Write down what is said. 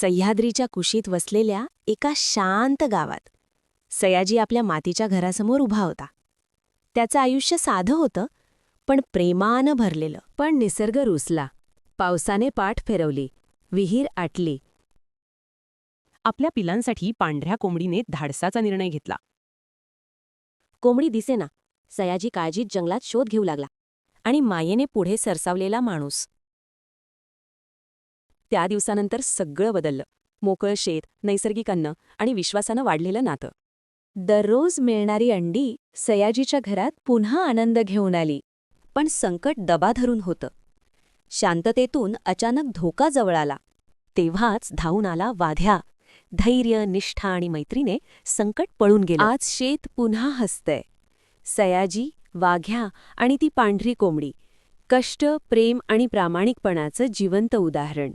सह्याद्रीच्या कुशीत वसलेल्या एका शांत गावात सयाजी आपल्या मातीच्या घरासमोर उभा होता. त्याचं आयुष्य साधं होतं पण प्रेमानं भरलेलं. पण निसर्ग रुसला. पावसाने पाठ फेरवली. विहीर आटली. आपल्या पिलांसाठी पांढऱ्या कोंबडीने धाडसाचा निर्णय घेतला. कोंबडी दिसेना. सयाजी काळजीत जंगलात शोध घेऊ लागला आणि मायेने पुढे सरसावलेला माणूस. त्या दिवसानंतर सगळं बदललं. मोकळं शेत नैसर्गिक अन्न आणि विश्वासानं वाढलेलं नातं. दररोज मिळणारी अंडी सयाजीच्या घरात पुन्हा आनंद घेऊन आली. पण संकट दबा धरून होतं. शांततेतून अचानक धोका जवळ आला. तेव्हाच धावून आला वाध्या धैर्य निष्ठा आणि मैत्रीने संकट पळून गेलं. आज शेत पुन्हा हसतंय. सयाजी वाघ्या आणि ती पांढरी कोंबडी. कष्ट प्रेम आणि प्रामाणिकपणाचं जिवंत उदाहरण.